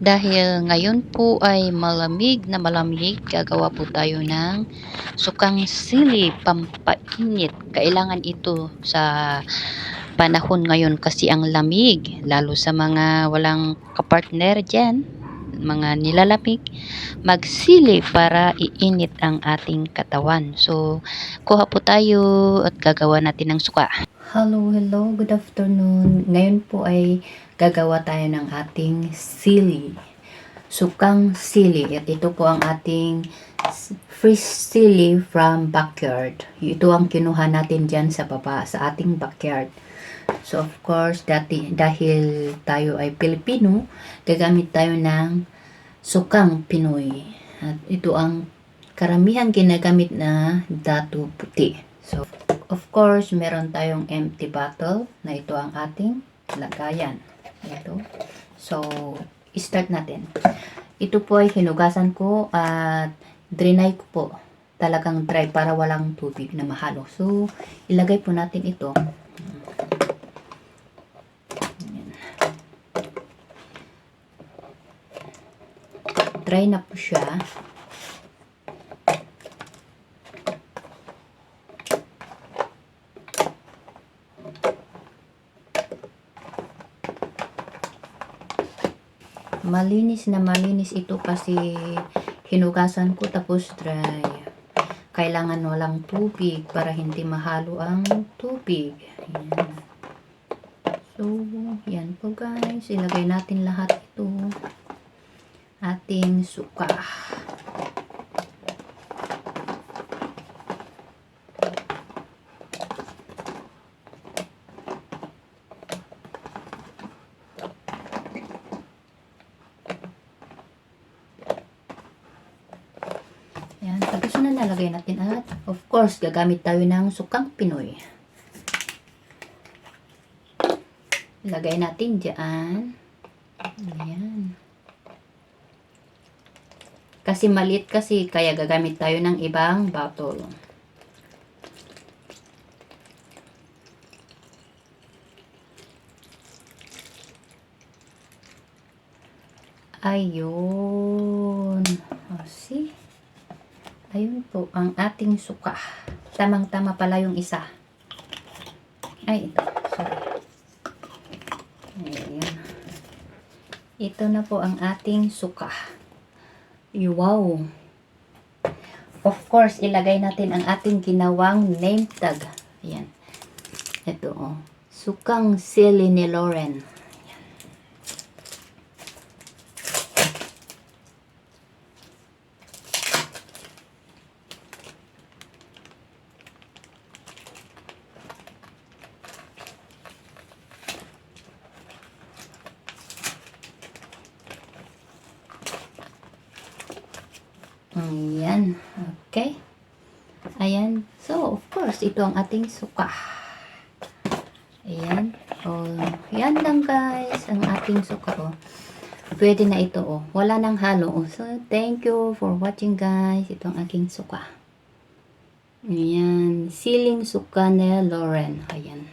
Dahil ngayon po ay malamig na malamig, gagawa po tayo ng sukang sili pampainit. Kailangan ito sa panahon ngayon kasi ang lamig, lalo sa mga walang kapartner dyan, mga nilalamig, magsili para iinit ang ating katawan. So, kuha po tayo at gagawa natin ng suka. Hello, hello, good afternoon. Ngayon po ay gagawa tayo ng ating sili. Sukang sili. At ito po ang ating fresh sili from backyard. Ito ang kinuha natin dyan sa baba, sa ating backyard. So, of course, dati, dahil tayo ay Pilipino, gagamit tayo ng sukang Pinoy. At ito ang karamihan ginagamit na datu puti. So, of course, meron tayong empty bottle na ito ang ating lagayan. Ito. So, start natin. Ito po ay hinugasan ko at drenay ko po. Talagang dry para walang tubig na mahalo. So, ilagay po natin ito. Dry na po siya. Malinis na malinis ito kasi hinugasan ko tapos dry. Kailangan walang tubig para hindi mahalo ang tubig. Ayan. So, yan po guys. Ilagay natin lahat ito. Ating suka. Yan. Tapos na nalagay natin at of course, gagamit tayo ng sukang Pinoy. Lagay natin dyan. Ayan. Kasi maliit kasi, kaya gagamit tayo ng ibang bottle. Ayun. O, see? Ayun po, ang ating suka. Tamang-tama pala yung isa. Ay, ito. Sorry. Ayan. Ito na po ang ating suka. Wow! Of course, ilagay natin ang ating ginawang name tag. Ayan. Ito, oh. Sukang sili ni Lauren. Ayan. Okay. Ayan. So, of course, ito ang ating suka. Ayan. Oh, yan lang guys, ang ating suka. Oh. Pwede na ito. Oh. Wala nang halo. Oh. So, thank you for watching guys. Ito ang aking suka. Ayan. Siling suka ni Lauren. Ayan.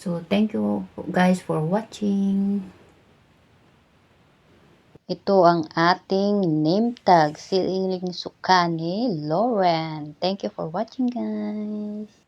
So, thank you guys for watching. Ito ang ating name tag, siling suka ni Lauren. Thank you for watching guys.